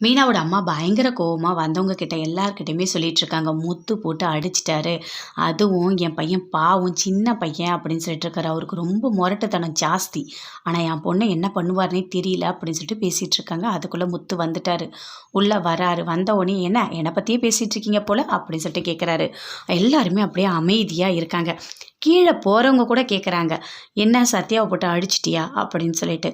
மீனாவோட அம்மா பயங்கர கோவமாக வந்தவங்க கிட்ட எல்லாருக்கிட்டையுமே சொல்லிட்டு இருக்காங்க முத்து போட்டு அடிச்சிட்டாரு. அதுவும் என் பையன் பாவம் சின்ன பையன் அப்படின்னு சொல்லிட்டு இருக்காரு அவருக்கு ரொம்ப முரட்டுத்தனம் ஜாஸ்தி. ஆனால் என் பொண்ணு என்ன பண்ணுவார்னே தெரியல அப்படின்னு சொல்லிட்டு பேசிட்டு இருக்காங்க அதுக்குள்ளே முத்து வந்துட்டாரு. உள்ளே வராரு. வந்த உடனே என்ன என்னை பற்றியே பேசிட்டு இருக்கீங்க போல அப்படின்னு சொல்லிட்டு கேட்குறாரு எல்லாருமே அப்படியே அமைதியாக இருக்காங்க. கீழே போகிறவங்க கூட கேட்குறாங்க என்ன சத்யாவை போட்டு அடிச்சிட்டியா? அப்படின்னு சொல்லிட்டு.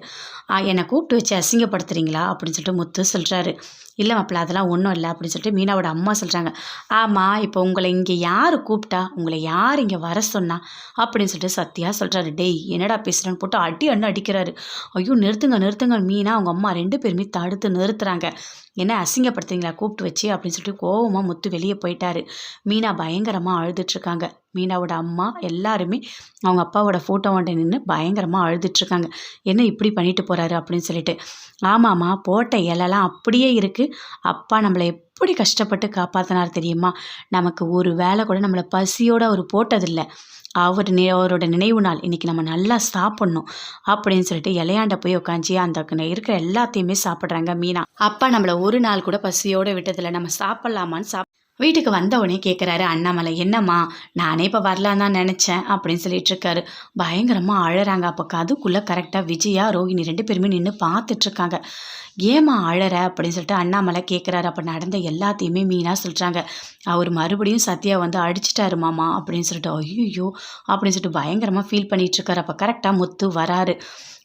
என்னை கூப்பிட்டு வச்சு அசிங்கப்படுத்துறீங்களா? அப்படின்னு சொல்லிட்டு முத்து சொல்கிறாரு இல்லை மாப்பிள்ள அதெல்லாம் ஒன்றும் இல்லை அப்படின்னு சொல்லிட்டு மீனாவோட அம்மா சொல்கிறாங்க ஆமாம் இப்போ உங்களை இங்கே யார் கூப்பிட்டா உங்களை யார் இங்கே வர சொன்னா? அப்படின்னு சொல்லிட்டு சத்யா சொல்கிறாரு டேய் என்னடா பேசுகிறேன்னு போட்டு அடி அண்ணு அடிக்கிறாரு. ஐயோ நிறுத்துங்க நிறுத்துங்க மீனா அவங்க அம்மா ரெண்டு பேருமே தடுத்து நிறுத்துறாங்க. என்ன அசிங்கப்படுத்துறீங்களா கூப்பிட்டு வச்சு? அப்படின்னு சொல்லிட்டு கோவமாக முத்து வெளியே போயிட்டாரு. மீனா பயங்கரமாக அழுதுட்ருக்காங்க. மீனாவோட அம்மா எல்லாருமே அவங்க அப்பாவோட ஃபோட்டோ வந்துட்டு நின்று பயங்கரமாக அழுதுட்ருக்காங்க. என்ன இப்படி பண்ணிட்டு போகிறாரு அப்படின்னு சொல்லிட்டு. ஆமாம்மா போட்ட இலைலாம் அப்படியே இருக்குது அப்பா நம்மளை எப்படி கஷ்டப்பட்டு காப்பாற்றினார் தெரியுமா? நமக்கு ஒரு வேலை கூட நம்மளை பசியோடு அவர் போட்டதில்லை. அவர் நி அவரோட நினைவு நாள். இன்றைக்கி நம்ம நல்லா சாப்பிட்ணும் அப்படின்னு சொல்லிட்டு இலையாண்ட போய் உட்காந்து அந்த இருக்கிற எல்லாத்தையுமே சாப்பிட்றாங்க மீனா. அப்பா நம்மளை ஒரு நாள் கூட பசியோடு விட்டதில்லை. நம்ம சாப்பிட்லாமான்னு சாப் வீட்டுக்கு வந்த உடனே கேட்குறாரு அண்ணாமலை என்னம்மா? நானே இப்போ வரலான்னு தான் நினச்சேன் அப்படின்னு சொல்லிட்டு இருக்காரு. பயங்கரமாக அழறாங்க அப்போ கதுக்குள்ளே கரெக்டாக விஜயா ரோஹிணி ரெண்டு பேருமே நின்று பார்த்துட்ருக்காங்க ஏமா அழற? அப்படின்னு சொல்லிட்டு அண்ணாமலை கேட்குறாரு அப்போ நடந்த எல்லாத்தையுமே மீனாக சொல்கிறாங்க அவர் மறுபடியும் சத்யா வந்து அடிச்சிட்டாரு மாமா அப்படின்னு சொல்லிட்டு ஐயோ அப்படின்னு சொல்லிட்டு பயங்கரமாக ஃபீல் பண்ணிகிட்ருக்காரு அப்போ கரெக்டாக முத்து வராரு.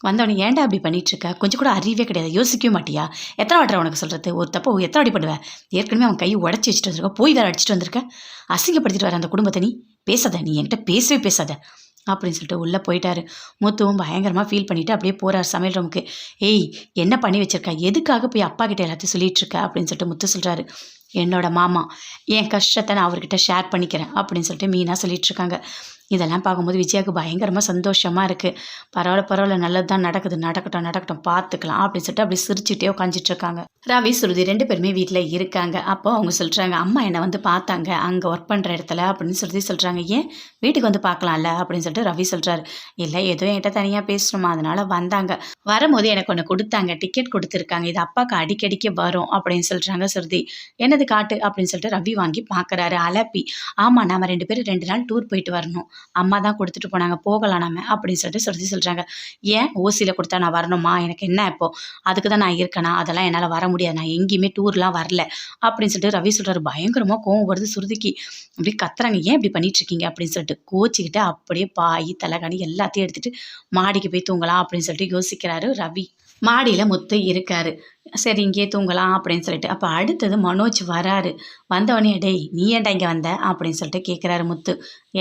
வந்தவனே ஏன்டா அப்படி பண்ணிகிட்டு இருக்க கொஞ்சம் கூட அறிவே கிடையாது. யோசிக்கவே மாட்டியா? எத்தனை வாட்டர் உனக்கு சொல்கிறது ஒரு தப்போ எத்தனை அடி பண்ணுவேன் ஏற்கனவே அவன் கையை உடச்சி வச்சுட்டு வந்திருக்க. போய் வேறு அடிச்சிட்டு வந்திருக்க. அசிங்கப்படுத்திட்டு வர அந்த குடும்பத்தை நீ பேசாத. நீ என்கிட்ட பேசவே பேசாத. அப்படின்னு சொல்லிட்டு உள்ளே போயிட்டாரு. முத்துவும் பயங்கரமாக ஃபீல் பண்ணிவிட்டு அப்படியே போகிறார் சமையல் ரூமுக்கு ஏய் என்ன பண்ணி வச்சிருக்க? எதுக்காக போய் அப்பா கிட்டே எல்லாத்தையும் சொல்லிட்டு இருக்க? அப்படின்னு சொல்லிட்டு முத்து சொல்கிறாரு என்னோட மாமா என் கஷ்டத்தை நான் அவர்கிட்ட ஷேர் பண்ணிக்கிறேன். அப்படின்னு சொல்லிட்டு மீனா சொல்லிட்டு இருக்காங்க. இதெல்லாம் பார்க்கும்போது விஜயாவுக்கு பயங்கரமாக சந்தோஷமாக இருக்குது பரவாயில்ல பரவாயில்ல நல்லது தான் நடக்குது. நடக்கட்டும் நடக்கட்டும் பார்த்துக்கலாம் அப்படின்னு சொல்லிட்டு அப்படி சிரிச்சுட்டே உட்காந்துட்டு இருக்காங்க. ரவி சுருதி ரெண்டு பேருமே வீட்டில் இருக்காங்க. அப்போ அவங்க சொல்கிறாங்க அம்மா என்னை வந்து பார்த்தாங்க. அங்கே ஒர்க் பண்ணுற இடத்துல அப்படின்னு சொல்லி சொல்கிறாங்க ஏன்? வீட்டுக்கு வந்து பார்க்கலாம்ல? அப்படின்னு சொல்லிட்டு ரவி சொல்கிறாரு இல்லை ஏதோ என்கிட்ட தனியாக பேசணுமா? அதனால வந்தாங்க. வரும்போது எனக்கு ஒன்று கொடுத்தாங்க. டிக்கெட் கொடுத்துருக்காங்க. இது அப்பாவுக்கு அடிக்கடிக்கு வரும் அப்படின்னு சொல்கிறாங்க சுருதி என்னது காட்டு? அப்படின்னு சொல்லிட்டு ரவி வாங்கி பார்க்குறாரு அலப்பி. ஆமாம் நாம் ரெண்டு பேரும் ரெண்டு நாள் டூர் போயிட்டு வரணும். அம்மா தான் கொடுத்துட்டு போனாங்க போகலாம் நாம அப்படின்னு சொல்லிட்டு சுருதி சொல்கிறாங்க ஏன் ஓசியில் கொடுத்தா நான் வரணுமா? எனக்கு என்ன இப்போ? அதுக்கு தான் நான் இருக்கேனா? அதெல்லாம் என்னால் வர முடியாது. நான் எங்கேயுமே டூர்லாம் வரல. அப்படின்னு சொல்லிட்டு ரவி சொல்கிறாரு பயங்கரமாக கோவம் வருது சுருதிக்கு. அப்படி கத்துறாங்க. ஏன் இப்படி பண்ணிட்டு இருக்கீங்க? அப்படின்னு சொல்லிட்டு கோச்சிக்கிட்டு அப்படியே பாய் தலைகாணி எல்லாத்தையும் எடுத்துட்டு மாடிக்கு போய் தூங்கலாம் அப்படின்னு சொல்லிட்டு யோசிக்கிறாரு ரவி. மாடியில் முத்து இருக்காரு. சரி இங்கேயே தூங்கலாம் அப்படின்னு சொல்லிட்டு. அப்போ அடுத்தது மனோஜ் வராரு. வந்தவொடனே டேய் நீ ஏன்டா இங்கே வந்த? அப்படின்னு சொல்லிட்டு கேட்குறாரு முத்து.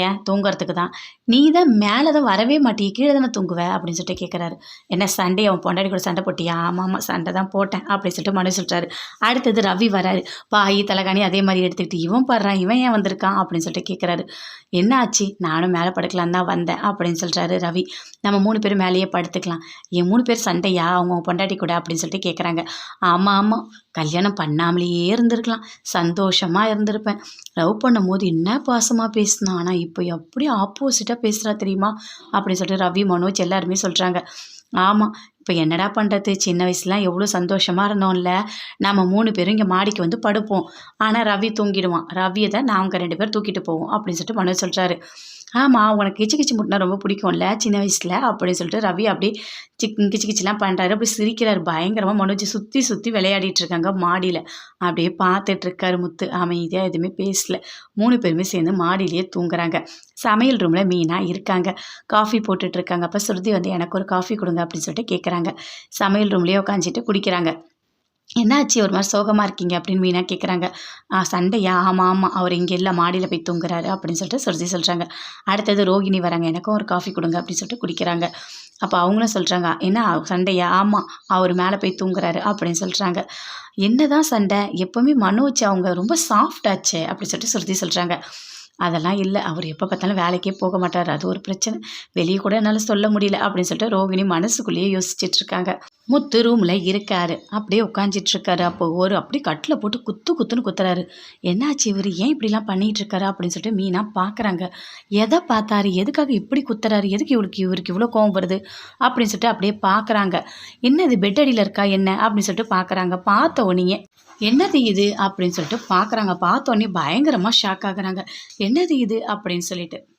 ஏன்? தூங்குறதுக்கு தான். நீ தான் மேலே தான் வரவே மாட்டியே கீழே தானே தூங்குவ? அப்படின்னு சொல்லிட்டு கேட்குறாரு என்ன சண்டே? அவன் பொண்டாடி கூட சண்டை போட்டியா? ஆமாம் ஆமாம் சண்டை தான் போட்டேன் அப்படின்னு சொல்லிட்டு மனோஜ் சொல்கிறாரு அடுத்தது ரவி வராரு. பாய் தலைகாணி அதே மாதிரி எடுத்துக்கிட்டு இவன் பாடுறான் இவன் ஏன் வந்திருக்கான்? அப்படின்னு சொல்லிட்டு கேட்குறாரு என்ன ஆச்சு? நானும் மேலே படுக்கலாம் தான் வந்தேன் அப்படின்னு சொல்கிறாரு ரவி. நம்ம மூணு பேரும் மேலேயே படுத்துக்கலாம். என் மூணு பேர் சண்டையா? அவங்க பொண்டாட்டி கூட? அப்படின்னு சொல்லிட்டு கேட்குறாங்க ஆமாம் ஆமாம் கல்யாணம் பண்ணாமலேயே இருந்திருக்கலாம். சந்தோஷமாக இருந்திருப்பேன். லவ் பண்ணும்போது என்ன பாசமாக பேசினான் ஆனால் இப்போ எப்படி ஆப்போசிட்டாக பேசுகிறா தெரியுமா? அப்படின்னு சொல்லிட்டு ரவி மனோஜ் எல்லாருமே சொல்கிறாங்க ஆமாம் இப்போ என்னடா பண்ணுறது சின்ன வயசுலாம் எவ்வளோ சந்தோஷமாக இருந்தோம்ல. நம்ம மூணு பேரும் இங்கே மாடிக்கு வந்து படுப்போம். ஆனால் ரவி தூங்கிடுவான். ரவியை தான் நாங்கள் ரெண்டு பேர் தூக்கிட்டு போவோம். அப்படின்னு சொல்லிட்டு மனோஜ் சொல்கிறாரு ஆமாம் உனக்கு கிச்சு கிச்சு முட்டினா ரொம்ப பிடிக்கும்ல சின்ன வயசில்? அப்படின்னு சொல்லிட்டு ரவி அப்படியே சிக் கிச்சு கிச்சுலாம் பண்ணுறாரு அப்படி சிரிக்கிறார். பயங்கரமாக மனோஜ் சுற்றி சுற்றி விளையாடிட்டு இருக்காங்க மாடியில். அப்படியே பார்த்துட்ருக்காரு முத்து. அமைதியாக எதுவுமே பேசல. மூணு பேருமே சேர்ந்து மாடியிலேயே தூங்குறாங்க. சமையல் ரூமில் மீனாக இருக்காங்க. காஃபி போட்டுட்ருக்காங்க அப்போ சுருதி வந்து எனக்கு ஒரு காஃபி கொடுங்க அப்படின்னு சொல்லிட்டு கேட்குறாங்க சமையல் ரூம்லேயே உட்காந்துட்டு குடிக்கிறாங்க. என்னாச்சு? ஒரு மாதிரி சோகமாக இருக்கீங்க அப்படின்னு மீனா கேட்குறாங்க ஆ சண்டையா? ஆமாம் ஆமாம் அவர் இங்கே இல்லை மாடியில் போய் தூங்குறாரு அப்படின்னு சொல்லிட்டு சுருதி சொல்கிறாங்க அடுத்தது ரோகிணி வராங்க. எனக்கும் ஒரு காஃபி கொடுங்க அப்படின்னு சொல்லிட்டு குடிக்கிறாங்க. அப்போ அவங்களும் சொல்கிறாங்க என்ன? சண்டையா? ஆமாம் அவர் மேலே போய் தூங்குறாரு அப்படின்னு சொல்கிறாங்க என்ன தான் சண்டை? எப்போவுமே மனோஜ் அவங்க ரொம்ப சாஃப்டாச்சு அப்படின்னு சொல்லிட்டு சுருதி சொல்கிறாங்க அதெல்லாம் இல்லை. அவர் எப்போ பார்த்தாலும் வேலைக்கே போக மாட்டார். அது ஒரு பிரச்சனை. வெளியே கூட என்னால் சொல்ல முடியல அப்படின்னு சொல்லிட்டு ரோகிணி மனசுக்குள்ளேயே யோசிச்சுட்டு இருக்காங்க. முத்து ரூமில் இருக்காரு. அப்படியே உட்காந்துட்டு இருக்காரு. அப்போ ஒரு அப்படி கட்டில் போட்டு குத்து குத்துன்னு குத்துறாரு. என்னாச்சு இவர்? ஏன் இப்படிலாம் பண்ணிட்டு இருக்காரு? அப்படின்னு சொல்லிட்டு மீனா பார்க்குறாங்க எதை பார்த்தாரு? எதுக்காக இப்படி குத்துறாரு? எதுக்கு இவருக்கு இவருக்கு இவ்வளோ கோவம் வருது? அப்படின்னு சொல்லிட்டு அப்படியே பார்க்குறாங்க என்னது பெட் அடியில் இருக்கா? என்ன? அப்படின்னு சொல்லிட்டு பார்க்குறாங்க பார்த்த உடனே என்னது இது? அப்படின்னு சொல்லிட்டு பார்க்குறாங்க பார்த்தோன்னே பயங்கரமாக ஷாக் ஆகுறாங்க. என்னது இது? அப்படின்னு சொல்லிட்டு.